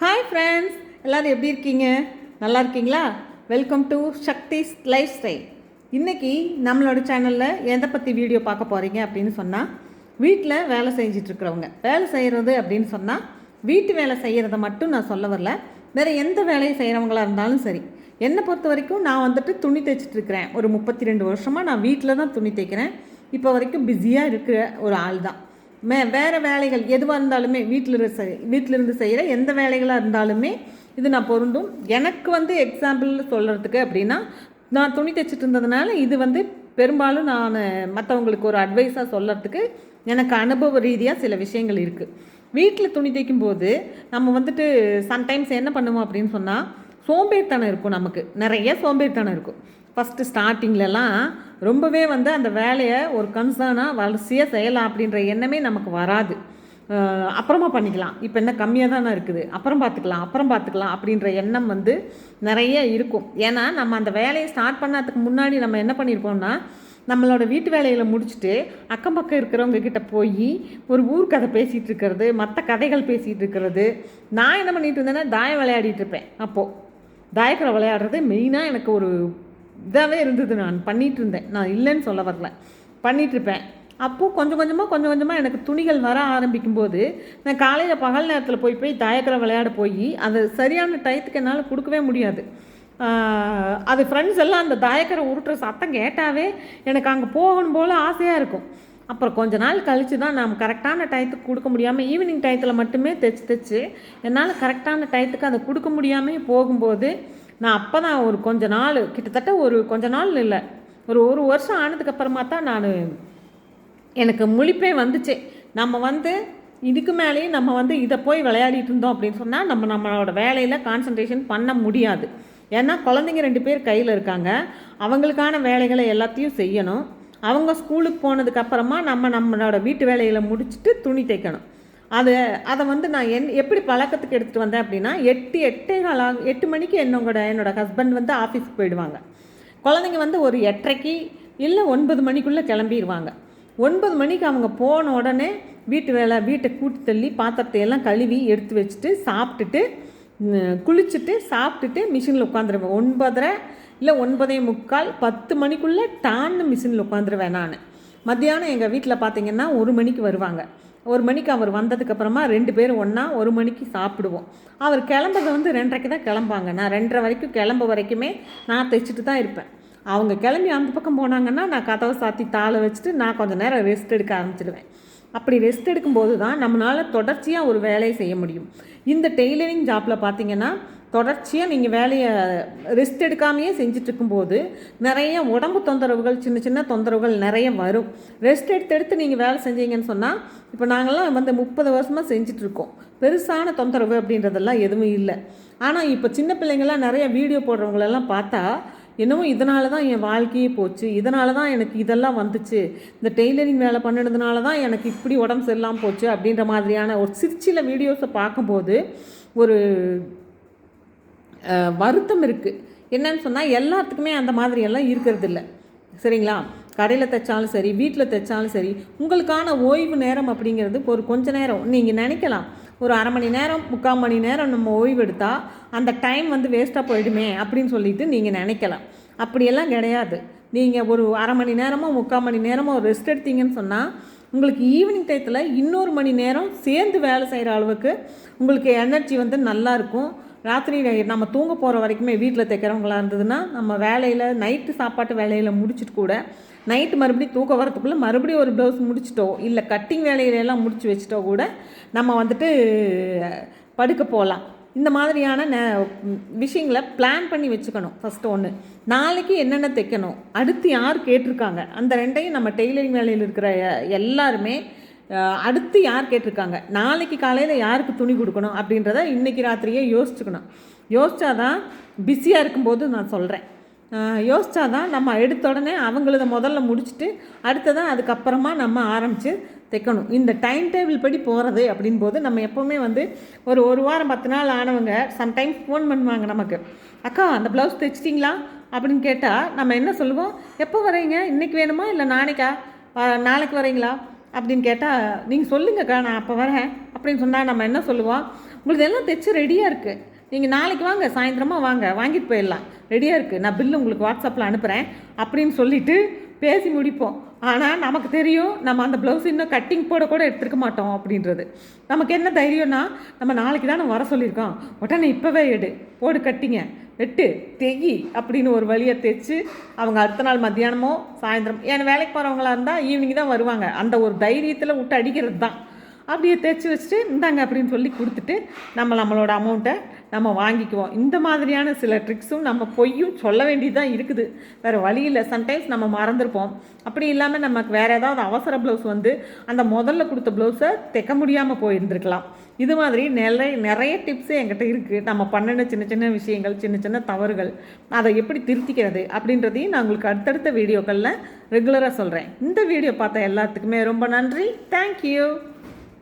Hi friends எல்லோரும் எப்படி இருக்கீங்க? நல்லா இருக்கீங்களா? Welcome to Sakthi life style இன்றைக்கி நம்மளோட சேனலில் எதை பற்றி வீடியோ பார்க்க போகிறீங்க அப்படின்னு சொன்னால் வீட்டில் வேலை செஞ்சிட்ருக்கிறவங்க வேலை செய்கிறது அப்படின்னு சொன்னால் வீட்டு வேலை செய்கிறத மட்டும் நான் சொல்ல வரல. வேறு எந்த வேலையை செய்கிறவங்களாக இருந்தாலும் சரி. என்னை பொறுத்த வரைக்கும் நான் வந்துட்டு துணி தைச்சிட்ருக்கிறேன் ஒரு முப்பத்தி ரெண்டு வருஷமாக நான் வீட்டில் தான் துணி தைக்கிறேன். இப்போ வரைக்கும் பிஸியாக இருக்கிற ஒரு ஆள் தான் மே வேறு வேலைகள் எதுவாக இருந்தாலுமே வீட்டில் செய் வீட்டிலிருந்து செய்கிற எந்த வேலைகளாக இருந்தாலுமே இது நான் பொருந்தும். எனக்கு வந்து எக்ஸாம்பிள் சொல்கிறதுக்கு அப்படின்னா நான் துணி தைச்சிட்டு இருந்ததுனால இது வந்து பெரும்பாலும் நான் மற்றவங்களுக்கு ஒரு அட்வைஸாக சொல்கிறதுக்கு எனக்கு அனுபவ ரீதியாக சில விஷயங்கள் இருக்குது வீட்டில் துணி தைக்கும் போது நம்ம வந்துட்டு சம்டைம்ஸ் என்ன பண்ணுவோம் அப்படின்னு சொன்னால் சோம்பேறித்தனம் இருக்கும் நமக்கு. நிறைய சோம்பேறித்தனம் இருக்கும். ஃபஸ்ட்டு ஸ்டார்டிங்லலாம் ரொம்பவே வந்து அந்த வேலையை ஒரு கன்சர்னாக வரிசையாக செய்யலாம் அப்படின்ற எண்ணமே நமக்கு வராது. அப்புறமா பண்ணிக்கலாம். இப்போ என்ன கம்மியாக தானே இருக்குது. அப்புறம் பார்த்துக்கலாம் அப்புறம் பார்த்துக்கலாம் அப்படின்ற எண்ணம் வந்து நிறைய இருக்கும். ஏன்னா நம்ம அந்த வேலையை ஸ்டார்ட் பண்ணதுக்கு முன்னாடி நம்ம என்ன பண்ணியிருப்போம்னா நம்மளோட வீட்டு வேலையில் முடிச்சுட்டு அக்கம் பக்கம் இருக்கிறவங்க கிட்ட போய் ஒரு ஊர் கதை பேசிகிட்டு இருக்கிறது மற்ற கதைகள் பேசிகிட்டு இருக்கிறது. நான் என்ன பண்ணிகிட்டு இருந்தேன்னா தாயம் விளையாடிட்டு இருப்பேன். அப்போது தாயக்கரை விளையாடுறது மெயினாக எனக்கு ஒரு இதாகவே இருந்தது நான் பண்ணிகிட்டு இருந்தேன் நான் இல்லைன்னு சொல்ல வரல. பண்ணிகிட்டு இருப்பேன் அப்போது கொஞ்சம் கொஞ்சமாக கொஞ்சம் கொஞ்சமாக எனக்கு துணிகள் வர ஆரம்பிக்கும் போது நான் காலையில் பகல் நேரத்தில் போய் போய் தாயக்கரை விளையாட போய் அது சரியான டயத்துக்கு என்னால் கொடுக்கவே முடியாது. அது ஃப்ரெண்ட்ஸ் எல்லாம் அந்த தாயக்கரை உருட்டுற சத்தம் கேட்டாவே எனக்கு அங்கே போகணும் போல் ஆசையாக இருக்கும். அப்புறம் கொஞ்ச நாள் கழித்து தான் நாம் கரெக்டான டயத்துக்கு கொடுக்க முடியாமல் ஈவினிங் டயத்தில் மட்டுமே தைச்சு தைச்சு என்னால் கரெக்டான டயத்துக்கு அதை கொடுக்க முடியாமல் போகும்போது நான் அப்போ தான் ஒரு கொஞ்ச நாள் கிட்டத்தட்ட ஒரு கொஞ்ச நாள் இல்லை. ஒரு ஒரு வருஷம் ஆனதுக்கப்புறமா தான் நான் எனக்கு முழிப்பே வந்துச்சு. நம்ம வந்து இதுக்கு மேலேயும் நம்ம வந்து இதை போய் விளையாடிட்டு இருந்தோம் அப்படின்னு சொன்னால் நம்ம நம்மளோட வேலையில் கான்சன்ட்ரேஷன் பண்ண முடியாது. ஏன்னா குழந்தைங்க ரெண்டு பேர் கையில் இருக்காங்க. அவங்களுக்கான வேலைகளை எல்லாத்தையும் செய்யணும். அவங்க ஸ்கூலுக்கு போனதுக்கப்புறமா நம்ம நம்மளோட வீட்டு வேலையில் முடிச்சுட்டு துணி தைக்கணும். அது அதை வந்து நான் என் எப்படி பழக்கத்துக்கு எடுத்துகிட்டு வந்தேன் அப்படின்னா எட்டு எட்டே கால எட்டு மணிக்கு என்னோட என்னோட ஹஸ்பண்ட் வந்து ஆஃபீஸ்க்கு போயிடுவாங்க. குழந்தைங்க வந்து ஒரு எட்டரைக்கு இல்லை ஒன்பது மணிக்குள்ளே கிளம்பிடுவாங்க ஒன்பது மணிக்கு அவங்க போன உடனே வீட்டு வேலை வீட்டை கூட்டி தள்ளி பாத்திரத்தை எல்லாம் கழுவி எடுத்து வச்சுட்டு சாப்பிட்டுட்டு குளிச்சுட்டு சாப்பிட்டுட்டு மிஷினில் உட்காந்துருவேன். ஒன்பதரை இல்லை ஒன்பதே முக்கால் பத்து மணிக்குள்ளே டான்னு மிஷினில் உட்காந்துருவேன் நான். மத்தியானம் எங்கள் வீட்டில் பார்த்தீங்கன்னா ஒரு மணிக்கு வருவாங்க. ஒரு மணிக்கு அவர் வந்ததுக்கப்புறமா ரெண்டு பேரும் ஒன்றா ஒரு மணிக்கு சாப்பிடுவோம். அவர் கிளம்புறது வந்து ரெண்டரைக்கு தான் கிளம்பாங்க நான் ரெண்டரை வரைக்கும் கிளம்ப வரைக்குமே நான் தைச்சிட்டு தான் இருப்பேன். அவங்க கிளம்பி அந்த பக்கம் போனாங்கன்னா நான் கதவை சாத்தி தாளை வச்சுட்டு நான் கொஞ்சம் நேரம் ரெஸ்ட் எடுக்க ஆரம்பிச்சிடுவேன் அப்படி ரெஸ்ட் எடுக்கும்போது தான் நம்மளால் தொடர்ச்சியாக ஒரு வேலையை செய்ய முடியும். இந்த டெய்லரிங் ஜாப்பில் பார்த்தீங்கன்னா தொடர்ச்சியாக நீங்கள் வேலையை ரெஸ்ட் எடுக்காமையே செஞ்சுட்டு இருக்கும்போது நிறைய உடம்பு தொந்தரவுகள் சின்ன சின்ன தொந்தரவுகள் நிறைய வரும். ரெஸ்ட் எடுத்து எடுத்து நீங்கள் வேலை செஞ்சீங்கன்னு சொன்னால் இப்போ நாங்கள்லாம் வந்து முப்பது வருஷமாக செஞ்சிட்ருக்கோம். பெருசான தொந்தரவு அப்படின்றதெல்லாம் எதுவும் இல்லை. ஆனால் இப்போ சின்ன பிள்ளைங்கள்லாம் நிறைய வீடியோ போடுறவங்களெல்லாம் பார்த்தா என்னவோ இதனால தான் என் வாழ்க்கையே போச்சு. இதனால தான் எனக்கு இதெல்லாம் வந்துச்சு. இந்த டெய்லரிங் வேலை பண்ணினதுனால தான் எனக்கு இப்படி உடம்பு சரியில்லாமல் போச்சு அப்படின்ற மாதிரியான ஒரு சிற்சில வீடியோஸை பார்க்கும்போது ஒரு வருத்தம் இருக்குது என்னன்னு சொன்னால் எல்லாத்துக்குமே அந்த மாதிரியெல்லாம் இருக்கிறது இல்லை சரிங்களா? கடையில் தைச்சாலும் சரி வீட்டில் தைச்சாலும் சரி உங்களுக்கான ஓய்வு நேரம் அப்படிங்கிறது ஒரு கொஞ்ச நேரம். நீங்கள் நினைக்கலாம் ஒரு அரை மணி நேரம் முக்கால் மணி நேரம் நம்ம ஓய்வு எடுத்தால் அந்த டைம் வந்து வேஸ்ட்டாக போயிடுமே அப்படின்னு சொல்லிட்டு நீங்கள் நினைக்கலாம். அப்படியெல்லாம் கிடையாது. நீங்கள் ஒரு அரை மணி நேரமோ முக்கால் மணி நேரமோ ரெஸ்ட் எடுத்தீங்கன்னு சொன்னால் உங்களுக்கு ஈவினிங் டயத்தில் இன்னொரு மணி நேரம் சேர்ந்து வேலை செய்கிற அளவுக்கு உங்களுக்கு எனர்ஜி வந்து நல்லா இருக்கும். ராத்திரி நம்ம தூங்க போகிற வரைக்குமே வீட்டில் தைக்கிறவங்களா இருந்ததுன்னா நம்ம வேலையில் நைட்டு சாப்பாட்டு வேலையில் முடிச்சுட்டு கூட நைட்டு மறுபடியும் தூக்கம் வரத்துக்குள்ளே மறுபடியும் ஒரு ப்ளவுஸ் முடிச்சிட்டோ இல்லை கட்டிங் வேலையிலெல்லாம் முடிச்சு வச்சிட்டோ கூட நம்ம வந்துட்டு படுக்க போகலாம் இந்த மாதிரியான ந விஷயங்களை பிளான் பண்ணி வச்சுக்கணும் ஃபஸ்ட்டு ஒன்று நாளைக்கு என்னென்ன தைக்கணும்? அடுத்து யார் கேட்டிருக்காங்க? அந்த ரெண்டையும் நம்ம டெய்லரிங் வேலையில் இருக்கிற எல்லாருமே அடுத்து யார் கேட்டிருக்காங்க? நாளைக்கு காலையில் யாருக்கு துணி கொடுக்கணும் அப்படின்றத இன்றைக்கி ராத்திரியே யோசிச்சுக்கணும். யோசிச்சாதான் பிஸியாக இருக்கும்போது நான் சொல்கிறேன் யோசிச்சாதான் நம்ம எடுத்த உடனே அவங்களத முதல்ல முடிச்சுட்டு அடுத்ததான் அதுக்கப்புறமா நம்ம ஆரம்பித்து தைக்கணும். இந்த டைம் டேபிள் படி போகிறது அப்படின் போது நம்ம எப்போவுமே வந்து ஒரு ஒரு வாரம் பத்து நாள் ஆனவங்க சம்டைம்ஸ் ஃபோன் பண்ணுவாங்க நமக்கு. அக்கா அந்த ப்ளவுஸ் தைச்சிட்டிங்களா? அப்படின்னு கேட்டால் நம்ம என்ன சொல்லுவோம்? எப்போ வரீங்க? இன்றைக்கி வேணுமா? இல்லை நாளைக்கா? நாளைக்கு வரீங்களா? அப்படின்னு கேட்டால் நீங்கள் சொல்லுங்கக்கா நான் அப்போ வரேன் அப்படின்னு சொன்னால் நம்ம என்ன சொல்லுவோம்? உங்களுக்கு எல்லாம் தைச்சு ரெடியாக இருக்குது நீங்கள் நாளைக்கு வாங்க சாயந்தரமாக வாங்க வாங்கிட்டு போயிடலாம். ரெடியாக இருக்குது நான் பில்லு உங்களுக்கு வாட்ஸ்அப்பில் அனுப்புகிறேன் அப்படின்னு சொல்லிட்டு பேசி முடிப்போம். ஆனால் நமக்கு தெரியும் நம்ம அந்த ப்ளவுஸ் இன்னும் கட்டிங் போட கூட எடுத்துருக்க மாட்டோம் அப்படின்றது. நமக்கு என்ன தைரியம்னா நம்ம நாளைக்கு தான் வர சொல்லியிருக்கோம். உடனே இப்போவே எடு. போடு கட்டிங்க வெட்டு தெகி அப்படின்னு ஒரு வழியை தைச்சு அவங்க அடுத்த நாள் மத்தியானமோ சாயந்தரம் என் வேலைக்கு போகிறவங்களா இருந்தால் ஈவினிங் தான் வருவாங்க. அந்த ஒரு தைரியத்தில் விட்டு அடிக்கிறது தான் அப்படியே தைச்சி வச்சுட்டு இந்தாங்க அப்படின்னு சொல்லி கொடுத்துட்டு நம்ம நம்மளோட அமௌண்ட்டை நம்ம வாங்கிக்குவோம். இந்த மாதிரியான சில ட்ரிக்ஸும் நம்ம பொய்யும் சொல்ல வேண்டியதாக இருக்குது. வேறு வழி இல்லை. சம்டைம்ஸ் நம்ம மறந்துருப்போம். அப்படி இல்லாமல் நமக்கு வேறு ஏதாவது அவசர ப்ளவுஸ் வந்து அந்த முதல்ல கொடுத்த ப்ளவுஸை தைக்க முடியாமல் போயிருந்துருக்கலாம். இது மாதிரி நிறைய நிறைய டிப்ஸு என்கிட்ட இருக்குது நம்ம பண்ணின சின்ன சின்ன விஷயங்கள் சின்ன சின்ன தவறுகள் அதை எப்படி திருத்திக்கிறது அப்படின்றதையும் நான் உங்களுக்கு அடுத்தடுத்த வீடியோக்களில் ரெகுலராக சொல்கிறேன் இந்த வீடியோ பார்த்த எல்லாத்துக்குமே ரொம்ப நன்றி. தேங்க்யூ